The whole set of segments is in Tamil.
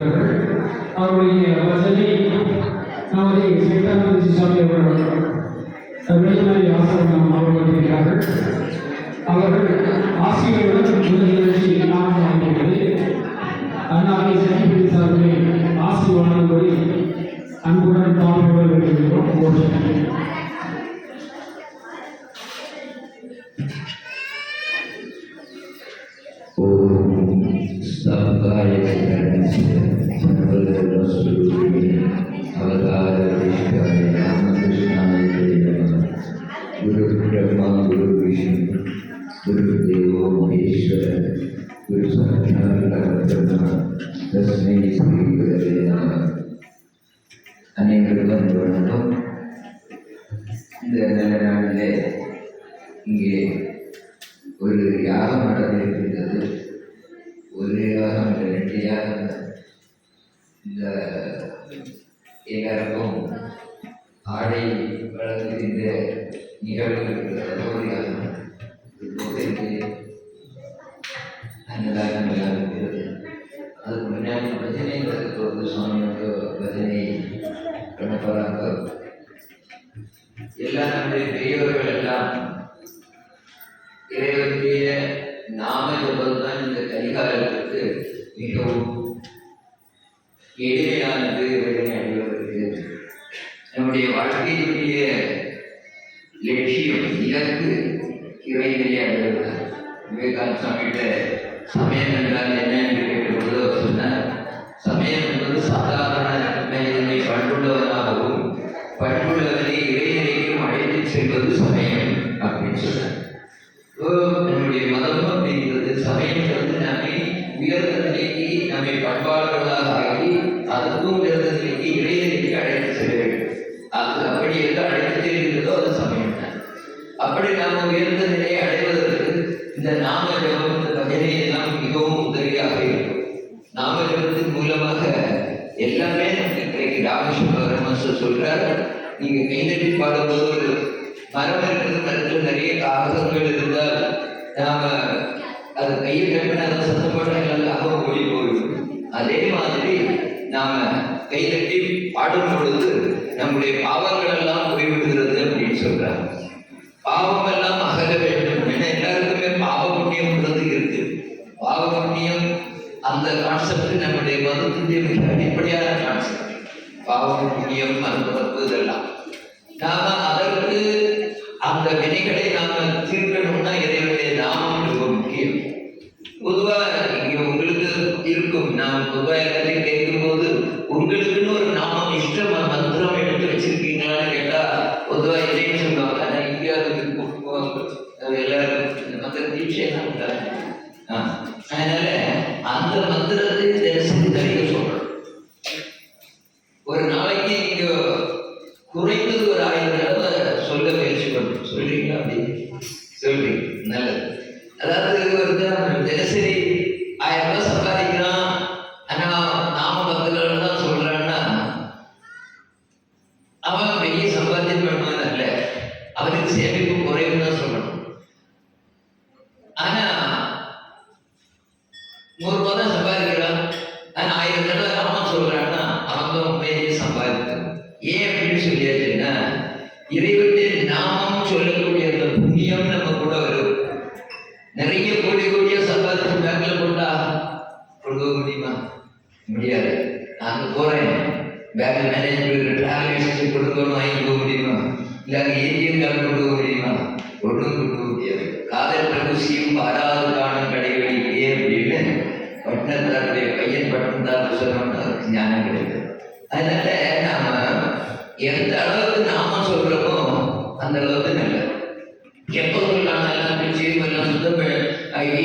அவருடைய வசதி நமது சேட்டானந்த சுவாமி அவர்கள் வெளிநாடு ஆசிரியர் அவர்கள் அவர்கள் ஆசிரியர்களுடன் முதல் நிகழ்ச்சி அண்ணாவை சார்பில் ஆசி வழங்கும்படி அன்புடன் தாழ்வுடன் வருகிறோம் गुरु ब्रह्मा गुरु विष्णु गुरुदेवो महेश्वर गुरु साक्षात् ब्रह्मा तस्मै श्री गुरवे नमः அனைவருக்கும் வணக்கம் இந்த நல்ல நாளிலே இங்கே ஒரு யாகம் நடந்திருக்கின்றது ஒரு யாகம் இல்லை, இந்த எல்லாருக்கும் ஆடை வழங்குகின்ற நிகழ்வு இருக்கிறது ஒரு யாகம் இருக்கிறது அதுக்கு முன்னாடி சுவாமியோட பஜனை பண்ண போகிறாங்க நம்முடைய பெரியவர்கள் எல்லாம் இறைவனுடைய நாம ஜபம் இந்த கரிகாலத்திற்கு மிகவும் எளிமையானது வேதனை அடைவதற்கு நம்முடைய வாழ்க்கையினுடைய லட்சியம் இலக்கு இறைநிலை அடைவதுதான். விவேகானந்த சுவாமிகிட்ட சமயம் என்றால் என்ன என்று கேட்டபொழுது அவர் சொன்னார் சமயம் என்பது சாதாரண மனிதனை பண்புள்ளவனாகவும் பண்புள்ளவனை இறைநிலைக்கும் அழைத்து செல்வது சமயம் அப்படின்னு சொன்னார். அப்படிங்கிறது வந்து நம்மை உயர்ந்த நிலைக்கு நம்மை பண்பாளர்களாக ஆகி அதுக்கும் உயர்ந்த நிலைக்கு இடைநிலைக்கு அழைத்து செல்ல வேண்டும். அது அப்படி எது அழைத்து செல்கிறதோ அது சமயம் தான். அப்படி நாம் உயர்ந்த நிலையை அடைவதற்கு இந்த நாம ஜபம் இந்த பஜனை எல்லாம் மிகவும் உதவியாக இருக்கும். நாம ஜபத்தின் மூலமாக எல்லாமே நமக்கு கிடைக்கும் ராமேஸ்வர மனசு சொல்றார் நீங்க கைநட்டி பாடும்போது மரம் இருக்கிற மரத்தில் நிறைய காகங்கள் இருந்தால் நாம அது கையில் கட்டின அதை சத்தம் போட்டால் அகம் ஓடி போயிடும். அதே மாதிரி நாம கை தட்டி பாடும் பொழுது நம்முடைய பாவங்கள் எல்லாம் போய்விடுகிறது அப்படின்னு சொல்றாங்க. பாவம் எல்லாம் அகல வேண்டும் ஏன்னா எல்லாருக்குமே பாவ புண்ணியம்ன்றது இருக்கு. பாவ புண்ணியம் அந்த கான்செப்ட் நம்முடைய மதத்தினுடைய மிக அடிப்படையான கான்செப்ட் பாவ புண்ணியம் மறுபுறப்பு இதெல்லாம். நாம அதற்கு பொதுவா உங்களுக்கு இருக்கும். நான் பொதுவா எல்லாத்தையும் கேட்கும்போது உங்களுக்குன்னு ஒரு நாமம் இஷ்டம் மந்திரம் எடுத்து வச்சிருக்கீங்களான்னு கேட்டா பொதுவா இல்லைன்னு சொல்லுவாங்க. ஆனா இந்தியாவுக்கு அதுக்கு கொடுக்குவாங்க. எல்லாரும் தீட்சை அதனால அந்த மந்திரத்தை தினசரி தெளிக்க சொல்றோம் ஒரு நாளைக்கு நீங்க குறைந்தது ஒரு ஆயிரம் தடவை சொல்ல முயற்சி பண்ணுறோம் சொல்றீங்களா? அப்படி? சொல்றீங்க. நல்லது. அதாவது வந்து தினசரி ஆயிரம் ரூபாய் சம்பாதிக்கிறான். ஆனால் நாம பத்து நாள் தான் சொல்றான்னா அவன் பெரிய சம்பாத்தியம் பண்ணுவான் அல்ல. அவனுக்கு சேமிப்பு குறைவுன்னு தான் சொல்லணும். ஆனா நூறு ரூபாய் தான் சம்பாதிக்கிறான். ஆனா ஆயிரம் தடவை ராமன் சொல்றான்னா அவன் தான் பெரிய சம்பாதிக்கிறான் ஏன் அப்படின்னு சொல்லியாச்சுன்னா இறைவன் நாமம் சொல்லக்கூடிய அந்த புண்ணியம் நம்ம கூட வரும் நிறைய கோடி கோடியா சம்பாதிச்சு பேங்க்ல போட்டா கொண்டு போக முடியுமா முடியாது நாங்க போறேன் பேங்க் மேனேஜ்மெண்ட் டிராவல் ஏஜென்சி கொடுக்கணும் வாங்கி போக முடியுமா இல்ல அங்க ஏடிஎம் கார்டு கொண்டு போக முடியுமா ஒன்றும் கொண்டு போக முடியாது காதல் பிரபுசியும் பாராது காணும் கடைவெளியே அப்படின்னு பட்டணத்தாருடைய பையன் பட்டணத்தார் சொன்னோம்னா அவருக்கு ஞானம் கிடைக்கும் அதனால நாம எந்த அளவுக்கு நாம சொல்றோமோ அந்த அளவுக்கு நல்லது எப்போ சொல்லலாம் எல்லாம் பிடிச்சி எல்லாம் சுத்தம் ஆகி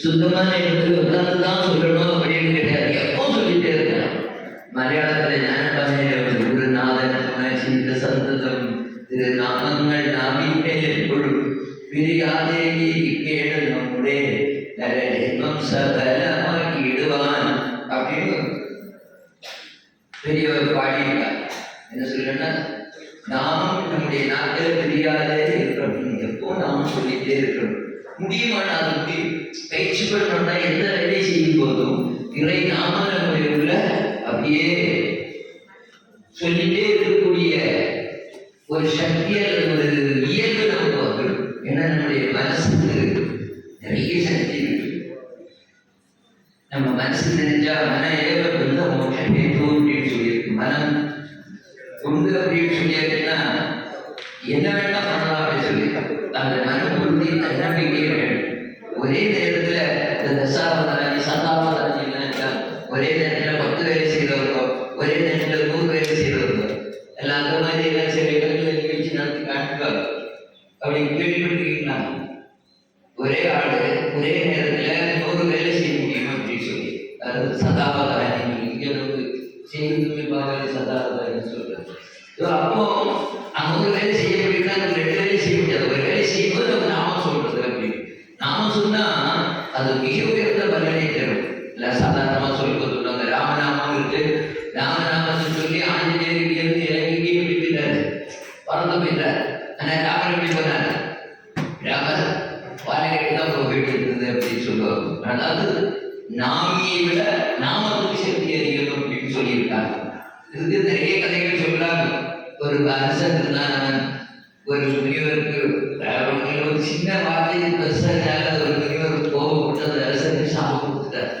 சுத்தமான இடத்துல உட்கார்ந்து தான் சொல்லணும் அப்படின்னு கிடையாது எப்போ சொல்லிட்டே இருக்கலாம் மலையாளத்துல ஞானபாதையில ஒரு குருநாதன் உணர்ச்சிந்த சந்ததம் திரு நாமங்கள் நாமின்மே எப்பொழுதும் பிரியாதே கேடு நம்முடைய நரஜென்மம் சகலமாக்கிடுவான் அப்படின்னு பெரியவர் பாடியிருக்கார் என்ன சொல்றேன்னா நாமும் நம்முடைய நாட்டில் தெரியாதே இருக்கணும் எப்போ நாமும் சொல்லிட்டே இருக்கணும் முடியுமானா அது முடியும் பயிற்சி பண்ணணும்னா எந்த வேலை செய்யும் போதும் இறை நாமங்களை உள்ள அப்படியே சொல்லிட்டே இருக்கக்கூடிய ஒரு சக்தி அல்லது ஒரு இயல்பு நமக்கு வந்துடும். ஏன்னா நம்முடைய மனசுக்கு நிறைய சக்தி இருக்கு. நம்ம மனசு தெரிஞ்சா மன ஏவ வந்து மோட்சமே தோன்றின்னு சொல்லியிருக்கு. மனம் உண்டு அப்படின்னு சொல்லியாச்சுன்னா என்ன வேண்டாம் பண்ணலாம் அப்படின்னு சொல்லி அந்த மனம் உறுதி தன்னம்பிக்கை வேண்டும் ஒரே நேரத்துல இந்த தசாவதாரி சதாவதானி எல்லாம் ஒரே நேரத்துல பத்து வேலை செய்தவர்களோ ஒரே நேரத்துல நூறு வேலை செய்தவர்களோ எல்லாம் அந்த மாதிரி எல்லாம் சில இடங்களில் நிகழ்ச்சி நடத்தி காட்டுவார் அப்படி கேள்விப்பட்டிருக்கீங்களா? ஒரே ஆடு ஒரே நேரத்துல நூறு வேலை செய்ய முடியும் அப்படின்னு சொல்லி. அதாவது சதாவதாரி இங்கே வந்து செய்தி பாவலை சதாவதானி சொல்றாங்க. அப்போ அது மிக உயர்ந்த பதிலை தரும். இல்ல சாதாரணமா சொல்லும்போது கொடுத்துருவாங்க ராமநாமம் இருக்கு. ராமநாமம் சொல்லி ஆஞ்சநேயருக்கு இருந்து இறங்கி விட்டுட்டாரு பறந்து போயிட்டார். ஆனா ராமர் எப்படி போனார். ராமர் பாலகரை தான் போயிட்டு இருந்தது அப்படின்னு சொல்லுவாங்க அதாவது நாமியை விட நாமத்துக்கு சக்தி அதிகம் அப்படின்னு சொல்லியிருக்காங்க. இதுக்கு நிறைய கதைகள் சொல்றாங்க. ஒரு அரசன் இருந்தான் அவன் ஒரு முனிவருக்கு ஒரு சின்ன வார்த்தை பெருசாக ஒரு முனிவர் கோபப்பட்டு அந்த அரசனுக்கு சாபம் கொடுத்தார்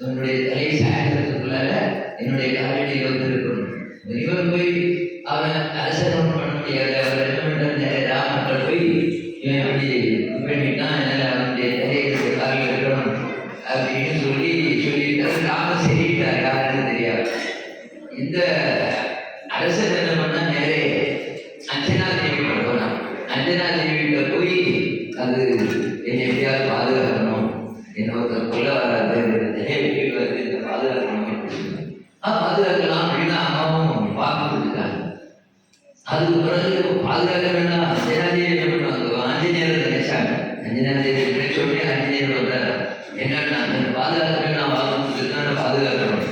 என்னுடைய தலை சாயத்துக்குள்ளால என்னுடைய காலடி வந்திருக்கணும் முனிவர் போய் என்னை எப்படியாவது பாதுகாக்கணும். என்ன ஒருத்தர் கொல்ல வராது தேவைக்கு வருது இந்த பாதுகாக்கணும் பாதுகாக்கலாம் அப்படின்னா அம்மாவும் வாக்கு கொடுத்துட்டாங்க. அதுக்கு பிறகு பாதுகாக்க வேண்டாம். அஞ்சனா என்ன பண்ணுவாங்க? ஆஞ்சநேயர் நினைச்சாங்க அஞ்சனா நினைச்ச உடனே ஆஞ்சநேயர் வந்தார் என்னன்னா அந்த பாதுகாக்க நான் வாக்கு கொடுத்துட்டு பாதுகாக்கணும்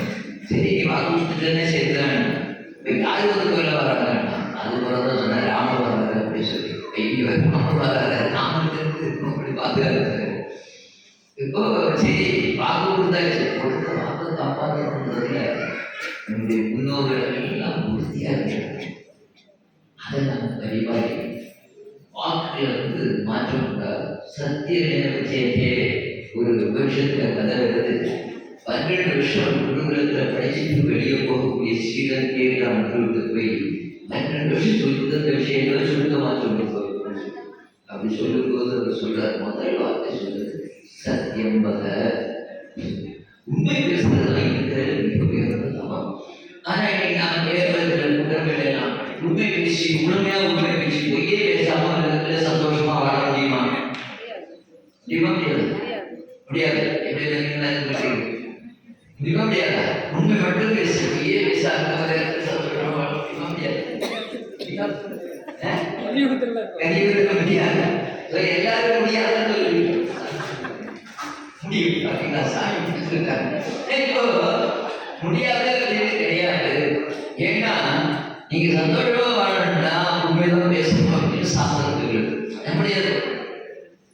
சரி நீ வாக்கு கொடுத்துட்டேன்னே சேர்த்தான் இப்போ யார் ஒரு கோயில வராங்க அது பிறகு தான் சொன்னார் ராமர் வராரு அப்படின்னு சொல்லி. ஐயோ ராமர் வராரு ராமர் அப்படி பாதுகாக்கிறாரு இப்போ சரி வாக்கு கொடுத்தாச்சு கொடுத்த வாக்கு காப்பாற்றணுன்றதுல நம்முடைய முன்னோர்கள் எல்லாம் உறுதியா இருக்கிறாங்க அதை நம்ம வழிபாடு வாக்குல வந்து மாற்றம் கூடாது சத்திய நேரத்தையே ஒரு வருஷத்துல கதை வருது பன்னெண்டு வருஷம் குருகுலத்துல படிச்சுட்டு வெளியே போகக்கூடிய சீடன் கேட்கலாம் மக்களுக்கு போய் பன்னெண்டு வருஷம் சொல்லி தந்த விஷயங்களை சுருக்கமாக சொல்லி அப்படி சொல்லும்போது அவர் சொல்றார் முதல் வார்த்தை சொல்றது சத்தியம் பக உண்மை பேசுறதுலாம் இருக்கிறது மிக உயர்ந்ததாம் ஆனா இன்னைக்கு நாம் பேசுறதுல கூட்டங்கள் எல்லாம் உண்மை பேசி முழுமையா உண்மை பேசி பொய்யே பேசாம உலகத்துல சந்தோஷமா வாழ முடியுமா முடியுமா முடியாது முடியாது எப்படி நீங்க சொல்றீங்க முடியுமா முடியாதா உண்மை மட்டும் பேசி பொய்யே பேசாம உலகத்துல சந்தோஷமா வாழ முடியுமா முடியாது ஆ? கலியுகத்துல முடியாது. So, எல்லாரும் முடியாதுன்னு சொல்லுவீங்க முடியும். பார்த்தீங்களா சாமி கொடுத்துருக்காங்க. இப்போ முடியாதுங்கிறது கிடையாது. ஏன்னா நீங்க சந்தோஷமா வாழணும்னா உண்மைதான் பேசணும் அப்படின்னு சாஸ்திரத்துக்கு இருக்கு. நம்முடைய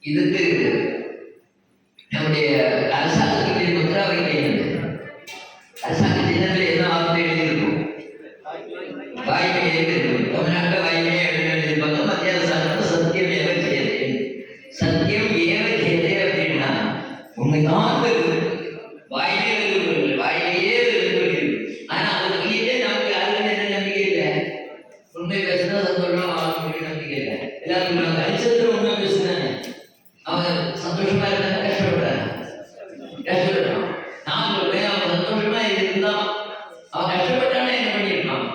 இதுக்கு நம்முடைய அரசாங்கத்துக்கு முத்திரா வைக்க முடியும் நம்பிக்கை இல்லை எல்லாரும் சொல்லுவாங்க ஹரிச்சந்திரன் உண்மை பேசுனாங்க அவன் சந்தோஷமா இருந்தாங்க கஷ்டப்படுறாங்க கஷ்டப்படுறான் நான் சொல்றேன் அவன் சந்தோஷமா இருந்தான் அவன் கஷ்டப்பட்டானே என்ன பண்ணியிருப்பான்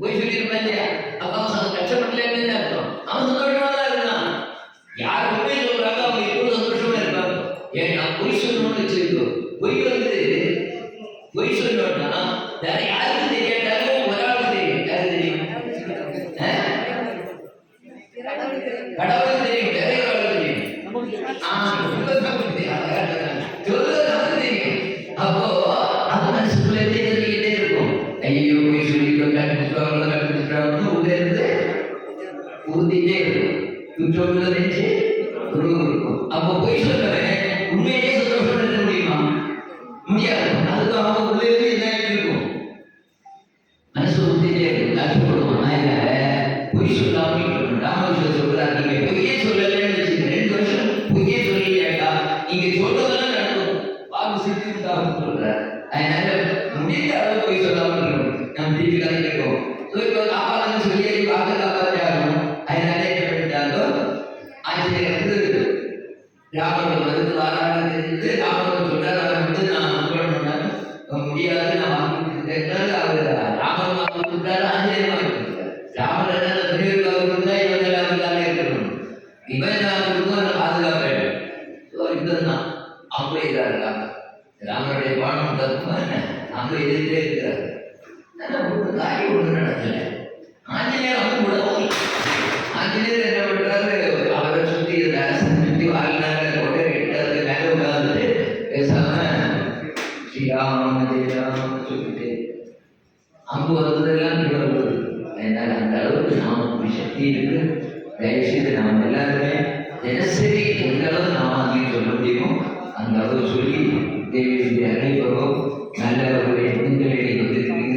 போய் சொல்லியிருப்பான் இல்லையா அப்ப அவன் ச- கஷ்டப்படலன்னு அர்த்தம் அவன் சந்தோஷமா தான் இருந்தான் யார் உண்மை சொல்றாங்க அவங்க எப்பவும் சந்தோஷமா இருப்பாங்க ஏன் நான் பொய் சொல்லணும்னு வச்சிருக்கோம் பொய் வந்து பொய் சொல்லணும்னா வேற உன்னிலே உஞ்சோதுல நெஞ்சு இருக்கும் அப்ப பொய் சொல்றவன் உண்மையிலே சந்தோஷம் இருக்க முடியுமா முடியாது அதுக்கு அவன் உள்ளே இருந்து என்ன இருக்கும் மனசு உறுதியிலே இருக்கும் காட்சி போடுவான் இல்ல பொய் சொல்லாம ராமகிருஷ்ணன் சொல்றாரு நீங்க பொய்யே சொல்லலன்னு வச்சுக்க ரெண்டு வருஷம் பொய்யே சொல்லிட்டாக்கா நீங்க சொல்றதெல்லாம் நடக்கும் பாம்பு சித்தி உண்டாகும் சொல்றாரு அதனால முடிந்த அளவு பொய் சொல்லாம இருக்கணும் நம்ம வீட்டுக்காரங்க இருக்கோம் ஸோ இப்போ காப்பாற்றுன்னு சொல்லி பார்க்க காப்பாற்றி ஆகணும் ஆஞ்சநேயர் வந்து வந்து வாரான்னு தெரிஞ்சு ராமன் சொன்னார் அவர் வந்து நான் அனுப்பணும் பண்ணாரு. முடியாது நான் வாங்கி அவர்? ராமன் வாங்கி கொடுத்தாரு ஆஞ்சநேயர் வாங்கி என்ன பெரியவர் வாங்கி கொடுத்தா இவன் எல்லாம் தானே இருக்கணும். இவன் ஸோ இதுதான் அவங்க இதாக இருக்காங்க. ராமனுடைய பாடம் தத்துவம் என்ன? அவங்க எதிர்த்தே இருக்கிறார் ஒரு காரியம் ஒன்று ஆஞ்சநேயர் அவங்க ஆஞ்சநேயர் என்ன பண்றாரு? அம்பு வந்ததெல்லாம் இங்க வருவது என்றால் அந்த அளவுக்கு நாம சக்தி இருக்கு. தயவுசெய்து நாம் எல்லாருமே தினசரி எந்த அளவு நாம் அங்கே சொல்ல முடியுமோ அந்த அளவு சொல்லி தேவி அழைப்பவோ நல்ல ஒரு எண்ணங்களை வந்திருக்கிறீங்க